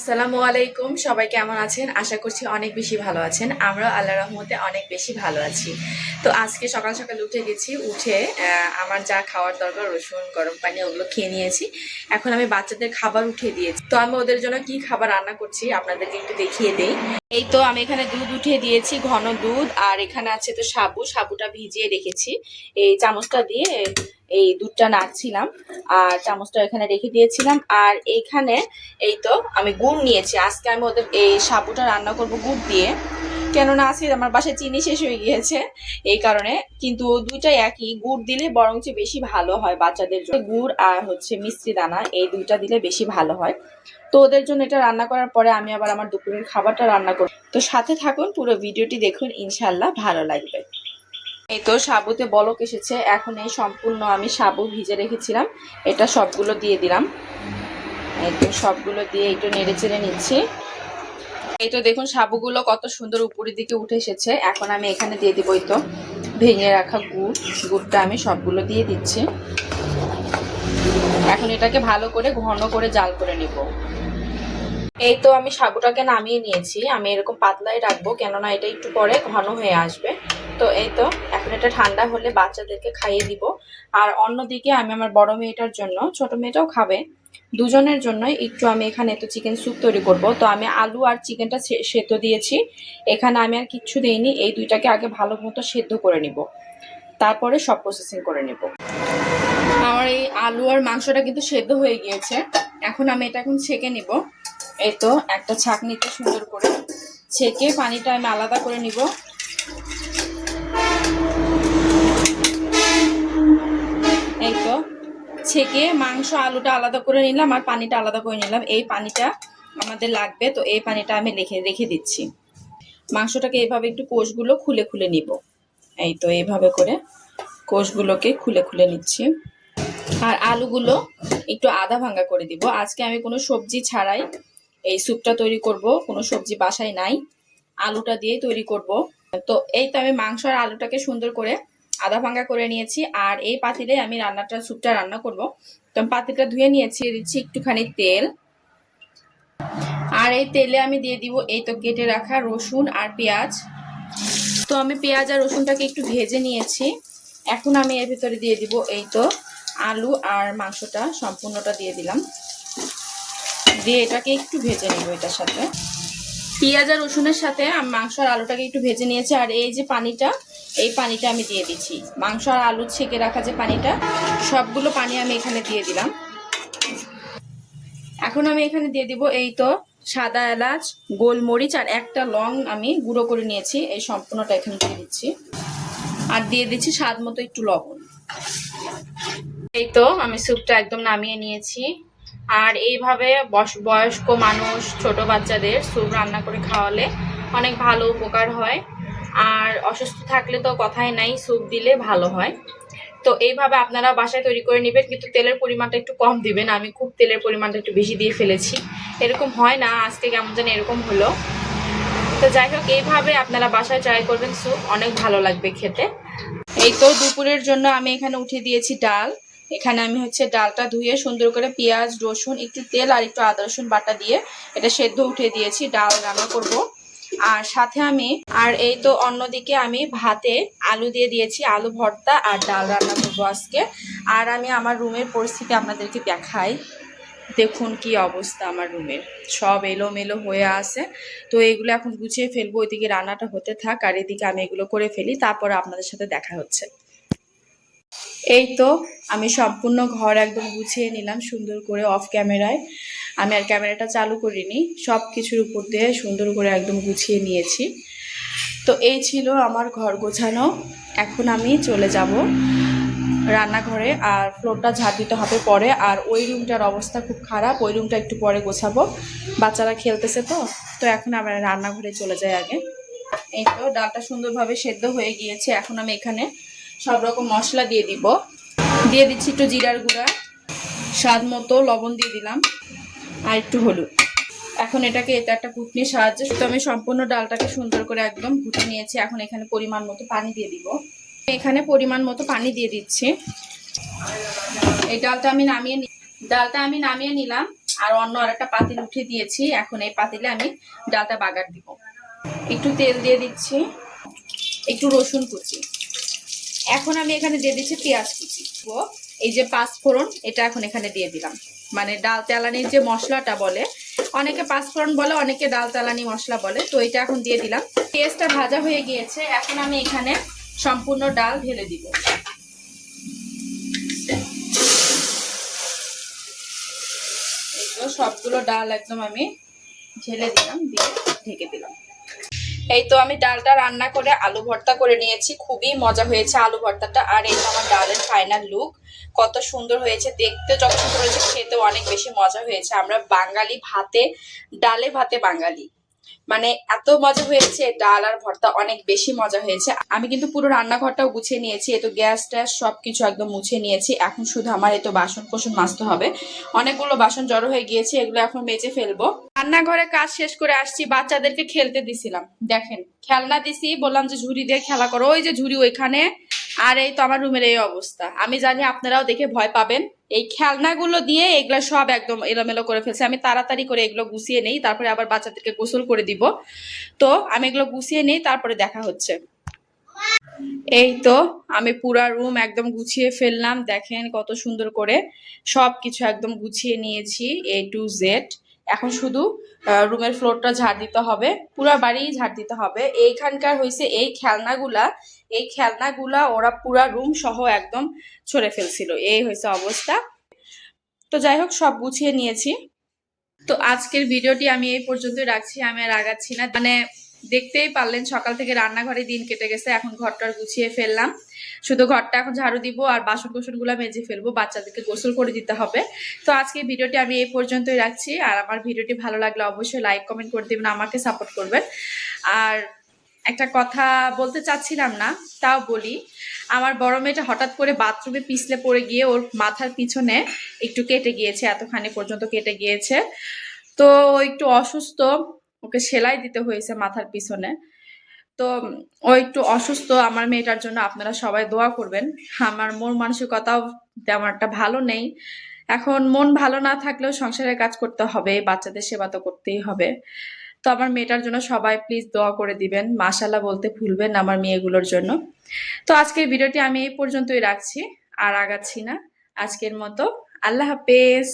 আসসালামু আলাইকুম, সবাই কেমন আছেন? আশা করছি অনেক বেশি ভালো আছেন। আমরা আল্লাহ রহমতে অনেক বেশি ভালো আছি। তো আজকে সকাল সকাল উঠে গেছি, উঠে আমার যা খাওয়ার দরকার রসুন, গরম পানি ওগুলো খেয়ে নিয়েছি। এখন আমি বাচ্চাদের খাবার উঠিয়ে দিয়েছি। তো আমি ওদের জন্য কি খাবার রান্না করছি আপনাদেরকে একটু দেখিয়ে দেই। এই তো আমি এখানে দুধ উঠিয়ে দিয়েছি, ঘন দুধ, আর এখানে আছে তো সাবু। সাবুটা ভিজিয়ে রেখেছি। এই চামচটা দিয়ে এই দুধটা নাড়ছিলাম আর চামচটা এখানে রেখে দিয়েছিলাম। আর এইখানে এই তো আমি গুড় নিয়েছি। আজকে আমি ওদের এই সাবুটা রান্না করব গুড় দিয়ে। কেননা আজকে আমার বাসায় চিনি শেষ হয়ে গিয়েছে এই কারণে। কিন্তু দুইটাই একই, গুড় দিলে বরঞ্চ বেশি ভালো হয় বাচ্চাদের জন্য। গুড় আর হচ্ছে মিষ্টি দানা, এই দুইটা দিলে বেশি ভালো হয়। তো ওদের জন্য এটা রান্না করার পরে আমি আবার আমার দুপুরের খাবারটা রান্না করব। তো সাথে থাকুন, পুরো ভিডিওটি দেখুন। ইনশাল্লাহ ভালো লাগবে। এই তো সাবুতে বলক এসেছে। এখন এই সম্পূর্ণ আমি সাবু ভিজে রেখেছিলাম। এটা সবগুলো দিয়ে দিলাম। এই তো সবগুলো দিয়ে একটু নেড়ে চেড়ে নিচ্ছি। এই তো দেখুন, সাবুগুলো কত সুন্দর উপরের দিকে উঠে এসেছে। এখন আমি এখানে দিয়ে দিব এই তো ভেঙে রাখা গুড়। গুড়টা আমি সবগুলো দিয়ে দিচ্ছি। এখন এটাকে ভালো করে ঘন করে জাল করে নিব। এই তো আমি সাবুটাকে নামিয়ে নিয়েছি। আমি এরকম পাতলাই রাখব, কেননা এটা একটু পরে ঘন হয়ে আসবে। তো এই তো, এখন এটা ঠান্ডা হলে বাচ্চাদেরকে খাইয়ে দিব। আর অন্যদিকে আমি আমার বড় মেয়েটার জন্য, ছোট মেয়েটাও খাবে, দুজনের জন্য একটু আমি এখানে তো চিকেন স্যুপ তৈরি করব। তো আমি আলু আর চিকেনটা সেদ্ধ দিয়েছি। এখানে আমি আর কিচ্ছু দিইনি, এই দুইটাকে আগে ভালো মতো সেদ্ধ করে নিব। তারপরে সব প্রসেসিং করে নেব। আমার এই আলু আর মাংসটা কিন্তু সেদ্ধ হয়ে গিয়েছে। এখন আমি এটা এখন ছেঁকে নিব। এই তো, একটা ছাঁকনিতে সুন্দর করে ছেঁকে পানিটা আমি আলাদা করে নিব এই তো ছেঁকে মাংস, আলুটা আলাদা করে নিলাম আর পানিটা আলাদা করে নিলাম। এই পানিটা আমাদের লাগবে, তো এই পানিটা আমি রেখে রেখে দিচ্ছি। মাংসটাকে এভাবে একটু কোষগুলো খুলে খুলে নিব। এই তো এইভাবে করে কোষগুলোকে খুলে খুলে নিচ্ছি। আর আলুগুলো একটু আধা ভাঙ্গা করে দিব। আজকে আমি কোনো সবজি ছাড়াই এই স্যুপটা তৈরি করব, কোনো সবজি বাসায় নাই। আলুটা দিয়ে তৈরি করব। তো এই তো আমি মাংস আর আলুটাকে সুন্দর করে আধা ভাঙ্গা করে নিয়েছি, আর এই পাতিলে আমি রান্নাটা, স্যুপটা রান্না করব। তো পাতিলটা ধুয়ে নিয়েছি, দিচ্ছি একটুখানি তেল। আর এই তেলে আমি দিয়ে দিব, এই তো কেটে রাখা রসুন আর পেঁয়াজ। তো আমি পেঁয়াজ আর রসুনটাকে একটু ভেজে নিয়েছি। এখন আমি এর ভিতরে দিয়ে দিব এই তো আলু আর মাংসটা, সম্পূর্ণটা দিয়ে দিলাম। দিয়ে এটাকে একটু ভেজে নেব এটার সাথে। পেঁয়াজ আর রসুনের সাথে আমি মাংস আর আলুটাকে একটু ভেজে নিয়েছি। আর এই যে পানিটা, এই পানিটা আমি দিয়ে দিচ্ছি। মাংস আর আলু ছেঁকে রাখা যে পানিটা, সবগুলো পানি আমি এখানে দিয়ে দিলাম। এখন আমি এখানে দিয়ে দিব এই তো সাদা এলাচ, গোলমরিচ আর একটা লং আমি গুঁড়ো করে নিয়েছি। এই সম্পূর্ণটা এখানে দিয়ে দিচ্ছি। আর দিয়ে দিচ্ছি স্বাদ মতো একটু লবণ। এই তো আমি স্যুপটা একদম নামিয়ে নিয়েছি। আর এইভাবে বয়স্ক মানুষ, ছোট বাচ্চাদের স্যুপ রান্না করে খাওয়ালে অনেক ভালো উপকার হয়। আর অসুস্থ থাকলে তো কথাই নাই, স্যুপ দিলে ভালো হয়। তো এইভাবে আপনারা বাসায় তৈরি করে নেবেন, কিন্তু তেলের পরিমাণটা একটু কম দিবেন। আমি খুব তেলের পরিমাণটা একটু বেশি দিয়ে ফেলেছি। এরকম হয় না, আজকে কেমন যেন এরকম হলো। তো যাই হোক, এইভাবে আপনারা বাসায় ট্রাই করবেন স্যুপ। অনেক ভালো লাগবে খেতে। এই তো দুপুরের জন্য আমি এখানে উঠিয়ে দিয়েছি ডাল। এখানে আমি হচ্ছে ডালটা ধুয়ে সুন্দর করে পেঁয়াজ, রসুন, একটু তেল আর একটু আদা, রসুন বাটা দিয়ে এটা সেদ্ধ উঠিয়ে দিয়েছি, ডাল রান্না করব। আর সাথে আমি, আর এই তো অন্যদিকে আমি ভাতে আলু দিয়ে দিয়েছি, আলু ভর্তা আর ডাল রান্না করব আজকে। আর আমি আমার রুমের পরিস্থিতি আপনাদেরকে দেখাই। দেখুন কি অবস্থা আমার রুমের। সব এলোমেলো হয়ে আছে। তো এগুলো এখন গুছিয়ে ফেলব, ওইদিকে রান্নাটা হতে থাক, আর এদিকে আমি এগুলো করে ফেলি, তারপর আপনাদের সাথে দেখা হচ্ছে। এই তো, আমি সম্পূর্ণ ঘর একদম গুছিয়ে নিলাম সুন্দর করে অফ ক্যামেরায় আমি আর ক্যামেরাটা চালু করিনি সব কিছুর উপর দিয়ে সুন্দর করে একদম গুছিয়ে নিয়েছি। তো এই ছিল আমার ঘর গোছানো। এখন আমি চলে যাব রান্নাঘরে, আর ফ্লোরটা ঝাড় দিতে হবে পরে। আর ওই রুমটার অবস্থা খুব খারাপ, ওই রুমটা একটু পরে গোছাবো। বাচ্চারা খেলতেছে তো তো এখন আমরা রান্নাঘরে চলে যাই আগে। এই তো, ডালটা সুন্দরভাবে সেদ্ধ হয়ে গিয়েছে, এখন আমি এখানে সব রকম মশলা দিয়ে দিব। দিয়ে দিচ্ছি একটু জিরার গুঁড়া, স্বাদ মতো লবণ দিয়ে দিলাম, আর একটু হলুদ। এখন এটাকে এটা একটা ঘুটনির সাহায্যে তো আমি সম্পূর্ণ ডালটাকে সুন্দর করে একদম ঘুটে নিয়েছি। এখন এখানে পরিমাণ মতো পানি দিয়ে দিব। এখানে পরিমাণ মতো পানি দিয়ে দিচ্ছি। এই ডালটা আমি নামিয়ে ডালটা আমি নামিয়ে নিলাম, আর অন্য আরেকটা পাতিল উঠিয়ে দিয়েছি। এখন এই পাতিলে আমি ডালটা বাগার দিব। একটু তেল দিয়ে দিচ্ছি, একটু রসুন কুচি। এখন আমি এখানে দিয়ে দিচ্ছি পেঁয়াজ কুচি। তো এই যে পাঁচফোড়ন এটা এখন এখানে দিয়ে দিলাম। মানে ডাল তেলানির যে মশলাটা বলে, অনেকে পাঁচফোড়ন বলে, অনেকে ডাল তেলানি মশলা বলে, তো এটা এখন দিয়ে দিলাম। পেঁয়াজটা ভাজা হয়ে গিয়েছে, এখন আমি এখানে সম্পূর্ণ ডাল ঢেলে দিব। সবগুলো ডাল একদম আমি ঢেলে দিলাম, দিয়ে ঢেকে দিলাম। এই তো আমি ডালটা রান্না করে আলু ভর্তা করে নিয়েছি। খুবই মজা হয়েছে আলু ভর্তাটা। আর এই তো আমার ডালের ফাইনাল লুক কত সুন্দর হয়েছে। দেখতে যত সুন্দর হয়েছে, খেতেও অনেক বেশি মজা হয়েছে। আমরা বাঙালি ভাতে, ডালে ভাতে বাঙালি। মানে এত মজা হয়েছে, ডাল আর ভর্তা অনেক বেশি মজা হয়েছে। আমি কিন্তু পুরো রান্নাঘরটাও গুছিয়ে নিয়েছি, এতো গ্যাস ট্যাস সবকিছু একদম মুছে নিয়েছি। এখন শুধু আমার এতো বাসন কোসন মাজতে হবে। অনেকগুলো বাসন জড়ো হয়ে গিয়েছে, এগুলো এখন মেজে ফেলব। রান্নাঘরে কাজ শেষ করে আসছি, বাচ্চাদেরকে খেলতে দিছিলাম। দেখেন, খেলনা দিছি, বললাম যে ঝুড়ি দিয়ে খেলা করো। ওই যে ঝুড়ি ওইখানে। আর এই তো আমার রুমের এই অবস্থা। আমি জানি আপনারাও দেখে ভয় পাবেন। এই খেলনাগুলো দিয়ে এগুলো সব একদম এলোমেলো করে ফেলছে। আমি তাড়াতাড়ি করে এগুলো গুছিয়ে নেই, তারপরে আবার বাচ্চাদেরকে গোসল করে দিব। তো আমি এগুলো গুছিয়ে নেই, তারপরে দেখা হচ্ছে। এই তো আমি পুরা রুম একদম গুছিয়ে ফেললাম। দেখেন কত সুন্দর করে সব কিছু একদম গুছিয়ে নিয়েছি এ টু জেড এখন শুধু রুমের ফ্লোরটা ঝাড় দিতে হবে, পুরো বাড়ি ঝাড় দিতে হবে। এইখানকার হয়েছে এই খেলনাগুলা এই খেলনাগুলা ওরা পুরা রুম সহ একদম ছড়ে ফেলছিল। এই হয়েছে অবস্থা। তো যাই হোক, সব গুছিয়ে নিয়েছি। তো আজকের ভিডিওটি আমি এই পর্যন্তই রাখছি, আমি আর আগাচ্ছি না। মানে দেখতেই পারলেন, সকাল থেকে রান্নাঘরে দিন কেটে গেছে, এখন ঘরটার গুছিয়ে ফেললাম। শুধু ঘরটা এখন ঝাড়ু দিব আর বাসন কোসনগুলো মেজে ফেলব, বাচ্চাদেরকে গোসল করে দিতে হবে। তো আজকে ভিডিওটি আমি এই পর্যন্তই রাখছি। আর আমার ভিডিওটি ভালো লাগলে অবশ্যই লাইক কমেন্ট করে দেবেন, আমাকে সাপোর্ট করবেন। আর একটা কথা বলতে চাচ্ছিলাম না, তাও বলি। আমার বড় মেয়েটা হঠাৎ করে বাথরুমে পিছলে পড়ে গিয়ে ওর মাথার পিছনে একটু কেটে গিয়েছে, এতখানি পর্যন্ত কেটে গিয়েছে। তো একটু অসুস্থ, ওকে সেলাই দিতে হয়েছে মাথার পিছনে। তো, ও একটু অসুস্থ, আমার মেয়েটার জন্য আপনারা সবাই দোয়া করবেন। আমার মন মানসিকতাও তেমন একটা ভালো নেই। এখন মন ভালো না থাকলেও সংসারের কাজ করতে হবে, বাচ্চাদের সেবা তো করতেই হবে। তো আমার মেয়েটার জন্য সবাই প্লিজ দোয়া করে দিবেন মাশাল্লাহ বলতে ভুলবেন আমার মেয়েগুলোর জন্য। তো আজকের ভিডিওটি আমি এই পর্যন্তই রাখছি, আর আগাচ্ছি না আজকের মতো। আল্লাহ হাফেজ।